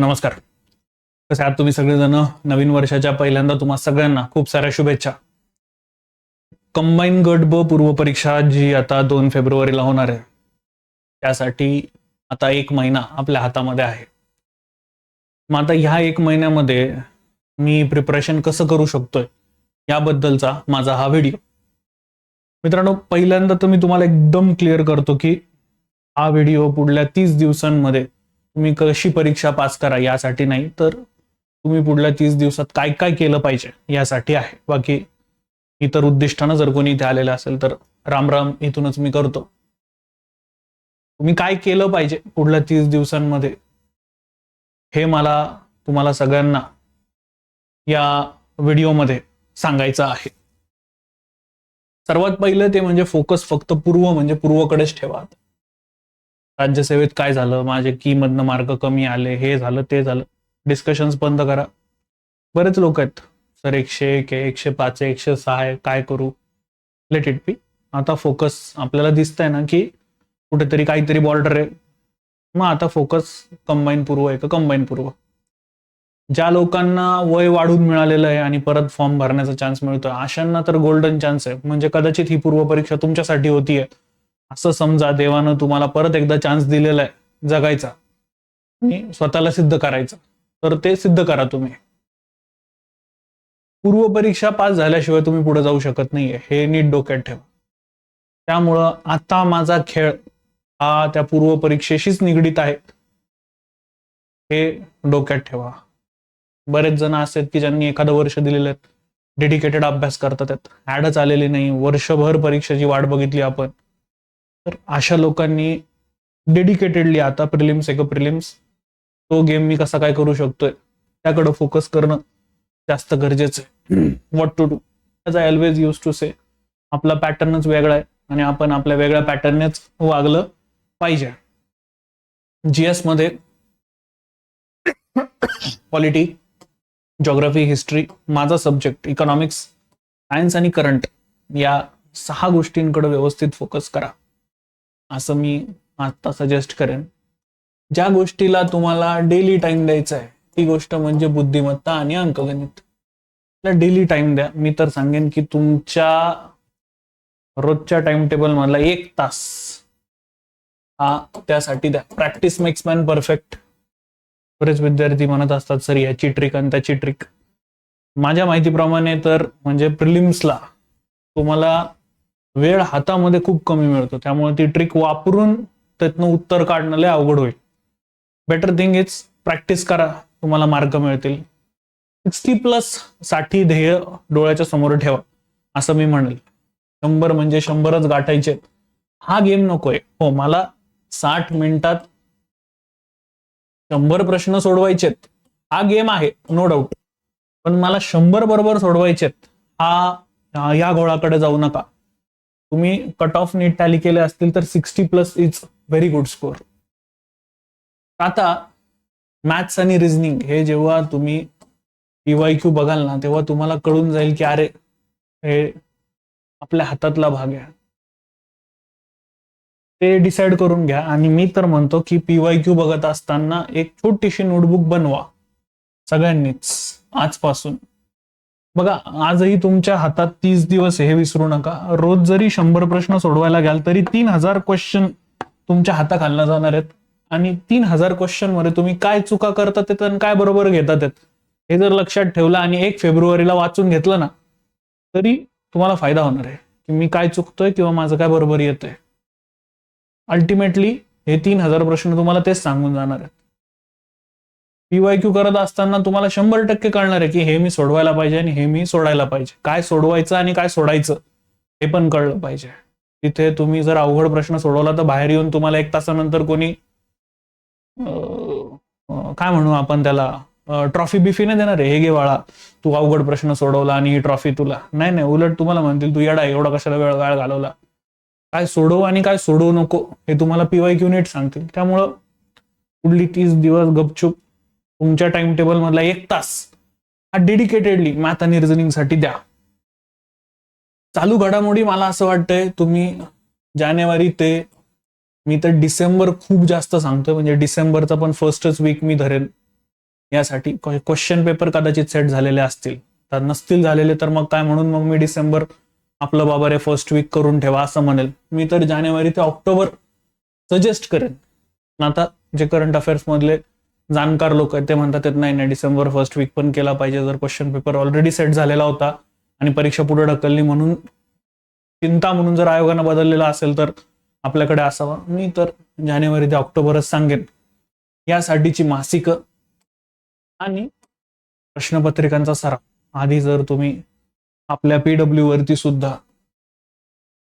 नमस्कार. कसे आहात तुम्ही सगळेजण? नवीन वर्षाच्या पहिल्यांदा तुम्हा सगळ्यांना खूप साऱ्या शुभेच्छा. कंबाईन गट ब पूर्व परीक्षा जी आता दोन फेब्रुवारीला होणार आहे त्यासाठी आता एक महिना आपल्या हातामध्ये आहे. मग आता ह्या एक महिन्यामध्ये मी प्रिपरेशन कसं करू शकतोय याबद्दलचा माझा हा व्हिडिओ मित्रांनो पहिल्यांदा तर मी तुम्हाला एकदम क्लिअर करतो की हा व्हिडिओ पुढल्या तीस दिवसांमध्ये तुम्ही कशी परीक्षा पास करा यासाठी नाही तर तुम्ही पुढल्या तीस दिवसात काय काय केलं पाहिजे यासाठी आहे. बाकी इतर उद्दिष्टानं जर कोणी इथे आलेलं असेल तर राम राम इथूनच मी करतो. तुम्ही काय केलं पाहिजे पुढल्या तीस दिवसांमध्ये हे मला तुम्हाला सगळ्यांना या व्हिडिओमध्ये सांगायचं आहे. सर्वात पहिलं ते म्हणजे फोकस फक्त पूर्व म्हणजे पूर्वकडेच ठेवा. राज्यसेवेत काय झालं? माझे की मधनं मार्क कमी आले हे झालं ते झालं. डिस्कशन्स बंद करा. बरेच लोक आहेत. सर एकशे एक आहे एकशे पाच आहे एकशे सहा आहे काय करू? लेट इट बी आता फोकस आपल्याला दिसतंय ना की कुठेतरी काहीतरी बॉर्डर आहे. मग आता फोकस कंबाईन पूर्व आहे का कंबाईन पूर्व? ज्या लोकांना वय वाढून मिळालेलं आहे आणि परत फॉर्म भरण्याचा चान्स मिळतोय अशांना तर गोल्डन चान्स आहे. म्हणजे कदाचित ही पूर्व परीक्षा तुमच्यासाठी होतीये. असं समजा देवानं तुम्हाला परत एकदा चान्स दिलेला आहे जगायचा. आणि स्वतःला सिद्ध करायचा. तर ते सिद्ध करा तुम्ही. पूर्व परीक्षा पास झाल्याशिवाय तुम्ही पुढे जाऊ शकत नाहीये. हे नीट डोक्यात ठेवा. त्यामुळं आता माझा खेळ हा त्या पूर्व परीक्षेशीच निगडीत आहे. हे डोक्यात ठेवा. बरेच जण असे आहेत की ज्यांनी एखादं वर्ष दिलेलं आहेत. डेडिकेटेड अभ्यास करतात आहेत. ऍडच आलेली नाही. वर्षभर परीक्षेची वाट बघितली आपण. तर अशा लोकांनी डेडिकेटेडली आता प्रिलिम्स एक प्रिलिम्स तो गेम मी कसा काय करू शकतोय त्याकडे फोकस करणं जास्त गरजेचं आहे. What to do as I always use to say आपला पॅटर्नच वेगळा आहे आणि आपण आपल्या वेगळ्या पॅटर्ननेच वागलं पाहिजे. जीएसमध्ये पॉलिटी जॉग्राफी हिस्ट्री माझा सब्जेक्ट इकॉनॉमिक्स सायन्स आणि करंट या सहा गोष्टींकडे व्यवस्थित फोकस करा. असं मी आता सजेस्ट करेन. ज्या गोष्टीला तुम्हाला डेली टाइम द्यायचा आहे ती गोष्ट म्हणजे बुद्धिमत्ता आणि अंकगणित. डेली टाइम द्या. मी तर सांगेन की तुमच्या रोजच्या टाइम टेबल मधला एक तास हा त्यासाठी द्या. प्रॅक्टिस मेक्स मॅन परफेक्ट बरेच विद्यार्थी म्हणत असतात सर याची ट्रिक आणि त्याची ट्रिक माझ्या माहितीप्रमाणे तर म्हणजे प्रिलिम्सला तुम्हाला वेळ हातामध्ये खूप कमी मिळतो. त्यामुळे ती ट्रिक वापरून त्यातनं उत्तर काढणं लय अवघड होईल. बेटर थिंग इज प्रॅक्टिस करा तुम्हाला मार्क मिळतील. सिक्स्टी प्लससाठी ध्येय डोळ्याच्या समोर ठेवा असं मी म्हणेल. शंभर म्हणजे शंभरच गाठायचे हा गेम नकोय. हो मला साठ मिनिटात शंभर प्रश्न सोडवायचेत. हा गेम आहे नो डाऊट पण मला शंभर बरोबर सोडवायचेत. हा या घोळाकडे जाऊ नका. तुम्ही कट ऑफ नीट टॅली केले असतील तर sixty plus is very good score आता मॅथ्स आणि रिझनिंग हे जेव्हा तुम्ही पीवाय क्यू बघाल ना तेव्हा तुम्हाला कळून जाईल की अरे हे आपल्या हातातला भाग आहे. ते डिसाईड करून घ्या आणि मी तर म्हणतो की पीवाय क्यू बघत असताना एक छोटीशी नोटबुक बनवा. सगळ्यांनीच आजपासून. बघा आजही तुमच्या हातात तीस दिवस हे विसरू नका. रोज जरी शंभर प्रश्न सोडवायला घ्याल तरी तीन हजार क्वेश्चन तुमच्या हाताखालनं जाणार आहेत. आणि तीन हजार क्वेश्चनमध्ये तुम्ही काय चुका करतात ते आणि काय बरोबर घेतात हे जर लक्षात ठेवलं आणि एक फेब्रुवारीला वाचून घेतलं ना तरी तुम्हाला फायदा होणार आहे. की मी काय चुकतोय किंवा माझं काय बरोबर येतोय. अल्टिमेटली हे तीन हजार प्रश्न तुम्हाला तेच सांगून जाणार आहेत. पीवाय क्यू करत असताना तुम्हाला शंभर टक्के कळणार आहे की हे मी सोडवायला पाहिजे आणि हे मी सोडायला पाहिजे. काय सोडवायचं आणि काय सोडायचं हे पण कळलं पाहिजे. तिथे तुम्ही जर अवघड प्रश्न सोडवला तर बाहेर येऊन तुम्हाला एक तासानंतर कोणी काय म्हणू आपण त्याला ट्रॉफी बिफी नाही देणार आहे. हे घे बाळा तू अवघड प्रश्न सोडवला आणि ही ट्रॉफी तुला. नाही नाही उलट तुम्हाला म्हणतील तू येडा एवढा कशाला वेळ वेळ घालवला? काय सोडव आणि काय सोडवू नको हे तुम्हाला पीवाय क्यू नीट सांगतील. त्यामुळं पुढली तीस दिवस गपचूप तुमच्या टाइम टेबल मधला एक तास हा डेडिकेटेडली मॅथ आणि रिझनिंगसाठी द्या. चालू घडामोडी मला असं वाटतंय तुम्ही जानेवारी ते मी तर डिसेंबर खूप जास्त सांगतोय म्हणजे डिसेंबरचा पण फर्स्टच वीक मी धरेन यासाठी क्वेश्चन पेपर कदाचित सेट झालेले असतील. तर नसतील झालेले तर मग काय म्हणून मग मी डिसेंबर आपलं बाबा रे फर्स्ट वीक करून ठेवा असं म्हणेल. मी तर जानेवारी ते ऑक्टोबर सजेस्ट करेन. आता जे करंट अफेअर्स मधले जाणकार लोक आहेत ते म्हणतात नाही नाही डिसेंबर फर्स्ट वीक पण केला पाहिजे जर क्वेश्चन पेपर ऑलरेडी सेट झालेला होता आणि परीक्षा पुढे ढकलली म्हणून चिंता म्हणून जर आयोगानं बदललेला असेल तर आपल्याकडे असावा. मी तर जानेवारी ते ऑक्टोबरच सांगेन. यासाठीची मासिक आणि प्रश्नपत्रिकांचा सराव. आधी जर तुम्ही आपल्या पीडब्ल्यू वरती सुद्धा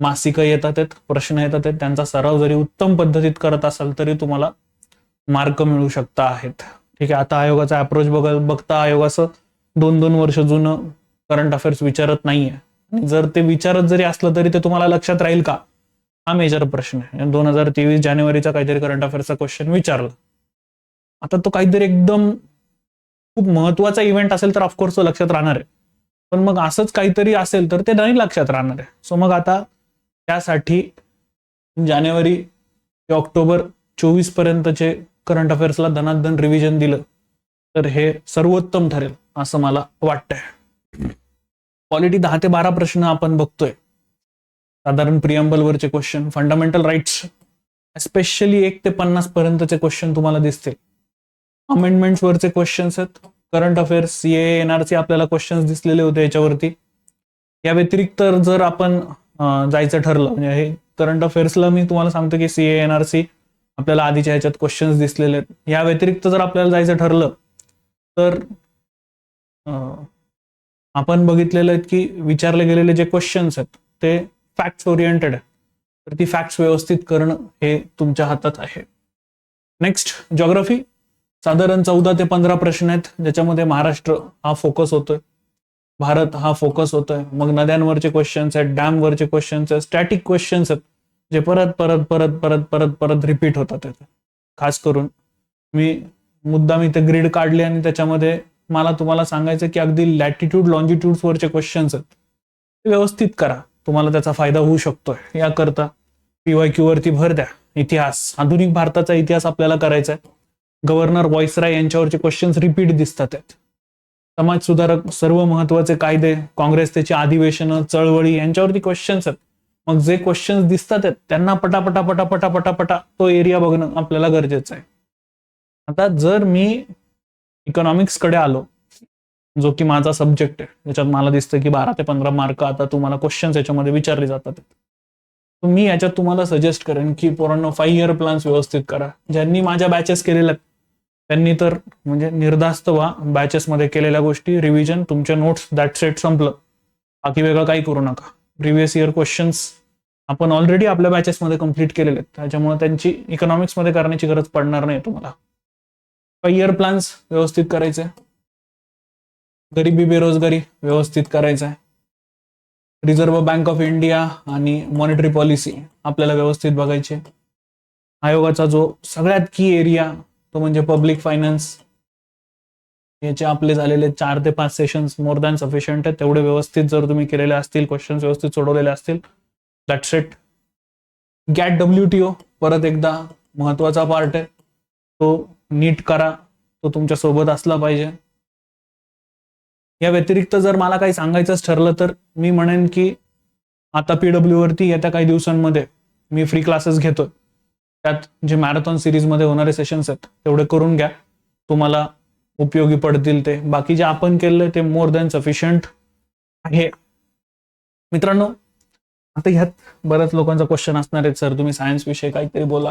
मासिक येतात आहेत प्रश्न येतात आहेत त्यांचा सराव जरी उत्तम पद्धतीत करत असाल तरी तुम्हाला मार्क मिळू शकता आहेत. ठीक आहे आता आयोगाचा अप्रोच बघ बघता आयोग असं दोन दोन वर्ष जुनं करंट अफेअर्स विचारत नाहीये. आणि जर ते विचारत जरी असलं तरी ते तुम्हाला लक्षात राहील का? हा मेजर प्रश्न आहे. दोन हजार तेवीस जानेवारीचा काहीतरी करंट अफेअर्सचा क्वेश्चन विचारला. आता तो काहीतरी एकदम खूप महत्त्वाचा इव्हेंट असेल तर ऑफकोर्स तो लक्षात राहणार आहे. पण मग असंच काहीतरी असेल तर ते नाही लक्षात राहणार आहे. सो मग आता त्यासाठी जानेवारी ते ऑक्टोबर चोवीस पर्यंतचे करंट अफेअर्सला धनाधन रिव्हिजन दिलं तर हे सर्वोत्तम ठरेल असं मला वाटतंय. क्वालिटी दहा ते बारा प्रश्न आपण बघतोय. साधारण प्रियंबलवरचे क्वेश्चन फंडामेंटल राईट्स स्पेशली एक ते पन्नास पर्यंतचे क्वेश्चन तुम्हाला दिसतील. अमेंडमेंट्सवरचे क्वेश्चन्स आहेत. करंट अफेअर्स सी एनआरसी आपल्याला क्वेश्चन्स दिसलेले होते याच्यावरती. या व्यतिरिक्त जर आपण जायचं ठरलं म्हणजे हे करंट अफेअर्सला मी तुम्हाला सांगतो की सी एनआरसी आपल्याला आधीच्या ह्याच्यात क्वेश्चन्स दिसलेले आहेत. या व्यतिरिक्त जर आपल्याला जायचं ठरलं तर आपण बघितलेलं आहेत की विचारले गेलेले जे क्वेश्चन्स आहेत ते फॅक्ट्स ओरिएंटेड आहे तर ती फॅक्ट्स व्यवस्थित करणं हे तुमच्या हातात आहे. नेक्स्ट जॉग्रफी साधारण चौदा ते पंधरा प्रश्न आहेत ज्याच्यामध्ये महाराष्ट्र हा फोकस होतोय. भारत हा फोकस होतोय. मग नद्यांवरचे क्वेश्चन्स आहेत डॅमवरचे क्वेश्चन्स आहेत स्टॅटिक क्वेश्चन्स आहेत. जे परत परत परत परत परत परत रिपीट होतात खास करून मी मुद्दा मी ते ग्रीड काढले आणि त्याच्यामध्ये मला तुम्हाला सांगायचं की अगदी लॅटिट्यूड लॉन्जिट्यूड्स वरचे क्वेश्चन्स आहेत. ते व्यवस्थित करा. तुम्हाला त्याचा फायदा होऊ शकतोय. याकरता पीवाय क्यू वरती भर द्या. इतिहास. आधुनिक भारताचा इतिहास आपल्याला करायचा आहे. गव्हर्नर वॉइसराय यांच्यावरचे क्वेश्चन्स रिपीट दिसतात आहेत. समाज सुधारक सर्व महत्त्वाचे कायदे काँग्रेस त्याची अधिवेशनं चळवळी यांच्यावरती क्वेश्चन्स आहेत. मग जे क्वेश्चन्स दिसतात त्यांना पटापटा पटापटा पटापटा तो एरिया बघणं आपल्याला गरजेचं आहे. आता जर मी इकॉनॉमिक्सकडे आलो जो की माझा सब्जेक्ट आहे ज्याच्यात मला दिसतं की बारा ते पंधरा मार्क आता तुम्हाला क्वेश्चन्स याच्यामध्ये विचारले जातात. मी याच्यात तुम्हाला सजेस्ट करेन की पोरांनो फाईव्ह इयर प्लॅन्स व्यवस्थित करा. ज्यांनी माझ्या बॅचेस केलेल्या आहेत त्यांनी तर म्हणजे निर्धास्त व्हा बॅचेसमध्ये केलेल्या गोष्टी रिव्हिजन तुमच्या नोट्स दॅट सेट संपलं. बाकी वेगळं काही करू नका. प्रिव्हियस इयर क्वेश्चन्स आपण ऑलरेडी आपल्या बॅचेसमध्ये कंप्लीट केलेले आहेत. त्याच्यामुळे त्यांची इकॉनॉमिक्समध्ये करण्याची गरज पडणार नाही तुम्हाला. इयर प्लॅन्स व्यवस्थित करायचे. गरिबी बेरोजगारी व्यवस्थित करायचं आहे. रिझर्व्ह बँक ऑफ इंडिया आणि मॉनिटरी पॉलिसी आपल्याला व्यवस्थित बघायची. आहे. आयोगाचा जो सगळ्यात की एरिया तो म्हणजे पब्लिक फायनान्स याचे आपले झालेले चार ते पाच सेशन्स मोर दॅन सफिशियंट आहेत. तेवढे व्यवस्थित जर तुम्ही केलेले असतील क्वेश्चन्स व्यवस्थित सोडवलेले असतील that's it GATT W T O परत एकदा महत्त्वाचा पार्ट आहे. तो नीट करा. तो तुमच्यासोबत असला पाहिजे. या व्यतिरिक्त जर मला काही सांगायचंच ठरलं तर मी म्हणेन की आता पीडब्ल्यू वरती येत्या काही दिवसांमध्ये मी फ्री क्लासेस घेतोय. त्यात जे मॅरेथॉन सिरीजमध्ये होणारे सेशन्स आहेत तेवढे करून घ्या. तुम्हाला उपयोगी पडतील ते. बाकी जे आपण केलंय ते मोर दॅन सफिशियंट आहे. मित्रांनो आता ह्यात बऱ्याच लोकांचा क्वेश्चन असणार आहे सर तुम्ही सायन्स विषयी काहीतरी बोला.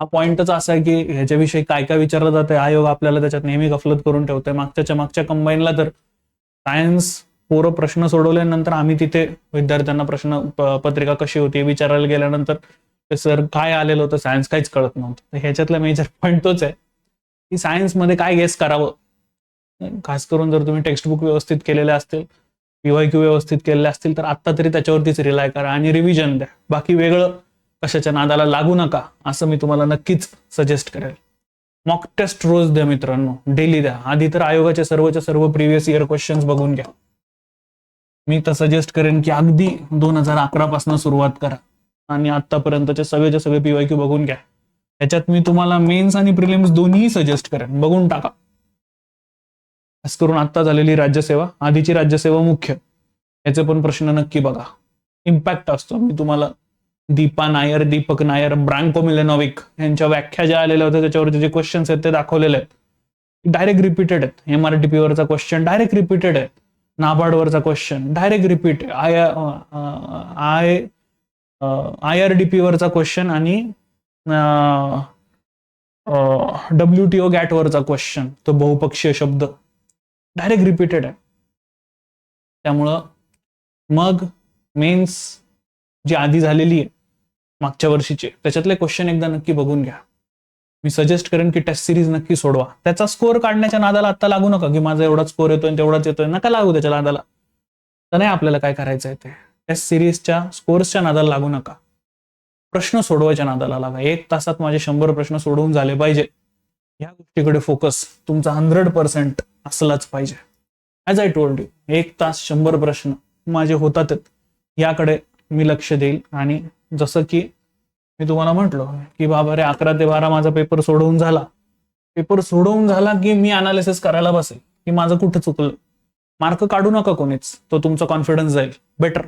हा पॉइंटच असा आहे की ह्याच्याविषयी काय काय विचारलं जाते आयोग आपल्याला त्याच्यात नेहमी गफलत करून ठेवतोय. मागच्याच्या मागच्या कंबाईनला तर सायन्स पोरं प्रश्न सोडवल्यानंतर आम्ही तिथे विद्यार्थ्यांना प्रश्न पत्रिका कशी होती विचारायला गेल्यानंतर ते सर काय आलेलं होतं? सायन्स काहीच कळत नव्हतं. तर ह्याच्यातला मेजर पॉईंट तोच आहे. की सायन्समध्ये काय गेस करावं? खास करून जर तुम्ही टेक्स्टबुक व्यवस्थित केलेले असतील पीवाय क्यू व्यवस्थित केलेले असतील तर आत्ता तरी त्याच्यावरतीच रिलाय करा आणि रिव्हिजन द्या. बाकी वेगळं कशाच्या नादाला लागू नका असं मी तुम्हाला नक्कीच सजेस्ट करेल. मॉक टेस्ट रोज द्या मित्रांनो. डेली द्या. आधी तर आयोगाचे सर्वच्या सर्व प्रिव्हियस इयर क्वेश्चन्स बघून घ्या. मी तर सजेस्ट करेन की अगदी दोन हजार अकरा पासून सुरुवात करा. आणि आतापर्यंतचे सगळेचे सगळे पीवाय क्यू बघून घ्या. त्याच्यात मी तुम्हाला मेन्स आणि प्रिलिम्स दोन्ही सजेस्ट करेन. बघून टाका. खास करून आत्ता झालेली राज्यसेवा आधीची राज्यसेवा मुख्य. याचे पण प्रश्न नक्की बघा. इम्पॅक्ट असतो. मी तुम्हाला दीपा नायर दीपक नायर ब्रँको मिलेनॉविक यांच्या व्याख्या ज्या आलेल्या होत्या त्याच्यावरती जे क्वेश्चन्स आहेत ते दाखवलेले आहेत. डायरेक्ट रिपीटेड आहेत. एमआरटीपी वरचा क्वेश्चन डायरेक्ट रिपीटेड आहे नाबार्डवरचा question direct repeat I I I R D P वरचा क्वेश्चन आणि डब्ल्यू टी ओ गॅटवरचा क्वेश्चन तो बहुपक्षीय शब्द. डायरेक्ट रिपीटेड आहे. त्यामुळं मग मेन्स जी आधी झालेली आहे मागच्या वर्षीचे त्याच्यातले क्वेश्चन एकदा नक्की बघून घ्या. मी सजेस्ट करेन की टेस्ट सिरीज नक्की सोडवा. त्याचा स्कोअर काढण्याच्या नादाला आता लागू नका की माझा एवढाच स्कोअर येतोय आणि तेवढाच येतोय. नका लागू त्याच्या नादाला. तर नाही आपल्याला काय करायचं आहे ते टेस्ट सिरीजच्या स्कोअर्सच्या नादाला लागू नका. प्रश्न सोडवायच्या नादाला लागा. एक तासात माझे शंभर प्रश्न सोडवून झाले पाहिजे. या गोष्टीकडे फोकस तुमचा हंड्रेड पर्सेंट असलाच पाहिजे. ॲज आय टोल्ड यू एक तास शंभर प्रश्न माझे होतात याकडे मी लक्ष देईल आणि जसं की मी तुम्हाला म्हटलो की बाबा रे अकरा ते बारा माझा पेपर सोडवून झाला. पेपर सोडवून झाला की मी अनालिसिस करायला बसेल की माझं कुठं चुकलं? मार्क काढू नका कोणीच तो तुमचा कॉन्फिडन्स जाईल. बेटर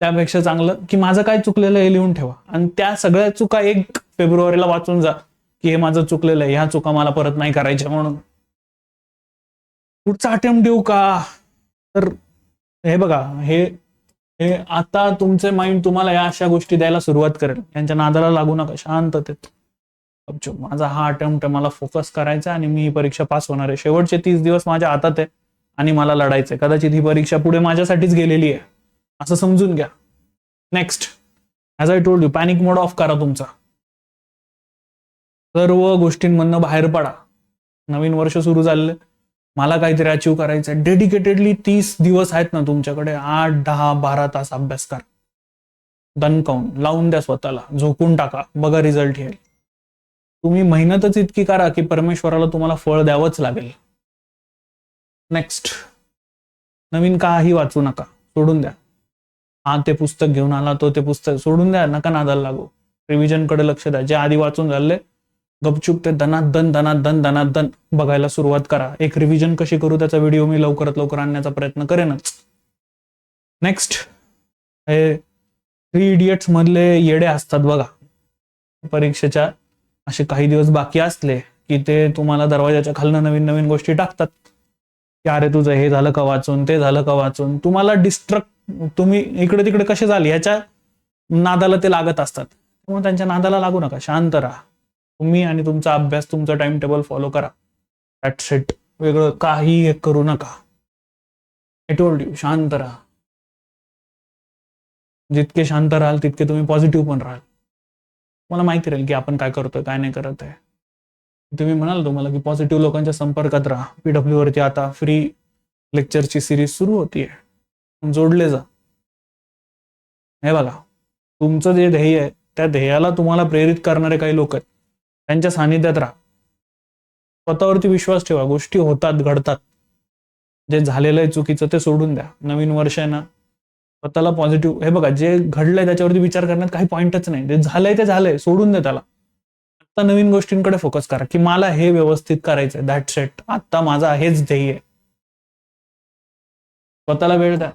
त्यापेक्षा चांगलं की माझं काय चुकलेलं हे लिहून ठेवा. आणि त्या सगळ्या चुका एक फेब्रुवारीला वाचून जा की हे माझं चुकलेलं आहे ह्या चुका मला परत नाही करायच्या म्हणून. पुढचा अटेम्प्ट देऊ का? तर हे बघा हे हे आता तुमचे माइंड तुम्हाला या अशा गोष्टी द्यायला सुरुवात करेल. यांच्या नादाला लागू नका शांततेत माझा हा अटेम्प्ट आहे मला फोकस करायचा आणि मी ही परीक्षा पास होणार आहे. शेवटचे तीस दिवस माझ्या हातात आहे आणि मला लढायचंय. कदाचित ही परीक्षा पुढे माझ्यासाठीच गेलेली आहे. असं समजून घ्या. Next as I told you panic mode off करा तुमचा. सर्व गोष्टींमधनं बाहेर पडा. नवीन वर्ष सुरू झालेलं. मला काहीतरी अचीव करायचं आहे डेडिकेटेडली तीस दिवस आहेत ना तुमच्याकडे. आठ दहा बारा तास अभ्यास करा. दणकावून लावून द्या स्वतःला. झोकून टाका. बघा रिझल्ट येईल. तुम्ही मेहनतच इतकी करा की परमेश्वराला तुम्हाला फळ द्यावंच लागेल. नेक्स्ट नवीन काही वाचू नका. सोडून द्या. हा ते पुस्तक घेऊन आला तो ते पुस्तक सोडून द्या नका नादाला लागू. रिव्हिजनकडे लक्ष द्या. जे आधी वाचून झाले गपचूप ते दनात दन दनात दन दनात दन बघायला सुरुवात करा. एक रिव्हिजन कशी करू त्याचा व्हिडिओ मी लवकरात लवकर आणण्याचा प्रयत्न करेनच नेक्स्ट हे थ्री इडियट्स मधले येडे असतात बघा. परीक्षेच्या असे काही दिवस बाकी असले की ते तुम्हाला दरवाजाच्या खालनं नवीन नवीन गोष्टी टाकतात. की अरे तुझं हे झालं का वाचून ते झालं का वाचून? तुम्हाला डिस्ट्रक्ट तुम्ही इकडे तिकडे कसे झाले? ह्याच्या नादाला ते लागत असतात. त्यामुळे त्यांच्या नादाला लागू नका. शांत राहा. तुम्ही आणि तुमचा अभ्यास तुमचा टाइम टेबल फॉलो करा. दॅट सेट वेगळं काही एक करू नका. आय टोल्ड यू शांत राहा. जितके शांत राहाल तितके तुम्ही पॉझिटिव्ह पण राहाल. मला माहिती राहील की आपण काय करतोय काय नाही करत आहे. तुम्ही म्हणाल तुम्हाला की पॉझिटिव्ह लोकांच्या संपर्कात राहा. पीडब्ल्यू वरती आता फ्री लेक्चरची सिरीज सुरू होतीये. जोडले जा. हे बघा तुमचं जे ध्येय आहे त्या ध्येयाला तुम्हाला प्रेरित करणारे काही लोक आहेत. त्यांच्या सानिध्यात राहा. स्वतःवरती विश्वास ठेवा गोष्टी होतात घडतात. जे झालेलं आहे चुकीचं ते सोडून द्या. नवीन वर्ष आहे ना स्वतःला पॉझिटिव्ह हे बघा जे घडलंय त्याच्यावरती विचार करण्यात काही पॉईंटच नाही. जे झालंय ते झालंय सोडून दे त्याला. आता नवीन गोष्टींकडे फोकस करा की मला हे व्यवस्थित करायचंय दॅट सेट आता माझा हेच ध्येय. आहे स्वतःला वेळ द्या.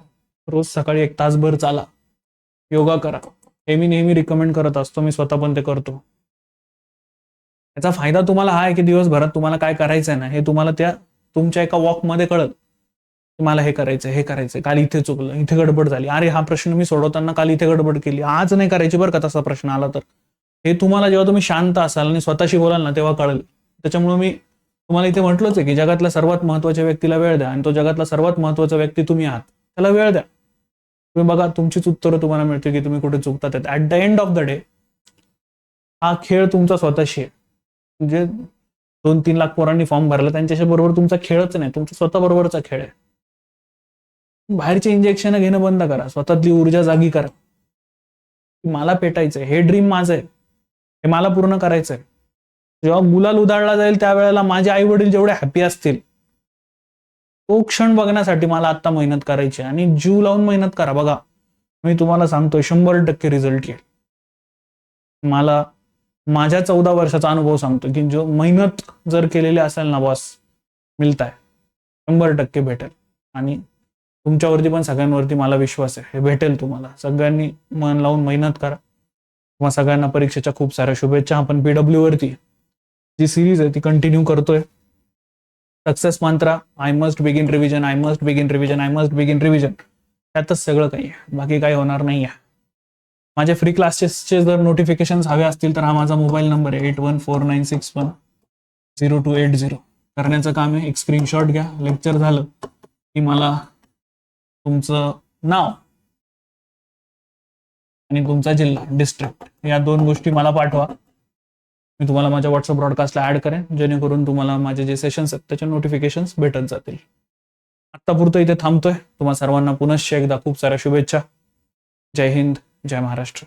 रोज सकाळी एक तासभर चाला. योगा करा. हे मी नेहमी रिकमेंड करत असतो. मी स्वतः पण ते करतो. याचा फायदा तुम्हाला हा आहे की दिवसभरात तुम्हाला काय करायचं आहे ना हे तुम्हाला त्या तुमच्या एका वॉकमध्ये कळत की मला हे करायचं हे करायचं काल इथे चुकलं इथे गडबड झाली. अरे हा प्रश्न मी सोडवताना काल इथे गडबड केली. आज नाही करायची बरं का तसा प्रश्न आला तर. हे तुम्हाला जेव्हा तुम्ही शांत असाल आणि स्वतःशी बोलाल ना तेव्हा कळेल. त्याच्यामुळे मी तुम्हाला इथे म्हटलंच आहे की जगातल्या सर्वात महत्त्वाच्या व्यक्तीला वेळ द्या आणि तो जगातला सर्वात महत्त्वाचा व्यक्ती तुम्ही आहात. त्याला वेळ द्या. तुम्ही बघा तुमचीच उत्तरं तुम्हाला मिळते की तुम्ही कुठे चुकतात at the end of the day हा खेळ तुमचा स्वतःशी आहे. म्हणजे दोन तीन लाख पोरांनी फॉर्म भरला त्यांच्याशी बरोबर तुमचा खेळच नाही. तुमचा स्वतः बरोबरचा खेळ आहे. बाहेरचे इंजेक्शन घेणं बंद करा. स्वतःतली ऊर्जा जागी करा. मला पेटायचंय. हे ड्रीम माझं आहे. हे मला पूर्ण करायचंय. जेव्हा मुलाला उधाळला जाईल त्यावेळेला माझे आई वडील जेवढे हॅपी असतील तो क्षण बघण्यासाठी मला आता मेहनत करायची आहे. आणि जीव लावून मेहनत करा. बघा मी तुम्हाला सांगतोय शंभर टक्के रिझल्ट येईल. मला माझ्या चौदा वर्षाचा अनुभव सांगतो की जो मेहनत जर केलेली असेल ना बॉस मिळताय. शंभर टक्के भेटेल. आणि तुमच्यावरती पण सगळ्यांवरती मला विश्वास आहे. हे भेटेल तुम्हाला. सगळ्यांनी मन लावून मेहनत करा. किंवा सगळ्यांना परीक्षेच्या खूप साऱ्या शुभेच्छा. आपण पीडब्ल्यू वरती जी सिरीज आहे ती कंटिन्यू करतोय. Success mantra I must begin revision I must begin revision I must begin revision त्यातच सगळं काही आहे. बाकी काही होणार नाही आहे माझे फ्री क्लासेसचे जर नोटिफिकेशन हवे असतील तर हा माझा मोबाईल नंबर आहे. Eight one four nine six one zero two eight zero करण्याचं काम आहे. एक स्क्रीनशॉट घ्या. लेक्चर झालं की मला तुमचं नाव आणि तुमचा जिल्हा डिस्ट्रिक्ट या दोन गोष्टी मला पाठवा. मी तुम्हाला माझ्या व्हॉट्सअप ब्रॉडकास्टला ॲड करेन जेणेकरून तुम्हाला माझे जे सेशन्स आहेत त्याचे नोटिफिकेशन्स भेटत जातील. आत्तापुरतं इथे थांबतोय. तुम्हा सर्वांना पुनश्च एकदा खूप साऱ्या शुभेच्छा. जय हिंद जय महाराष्ट्र.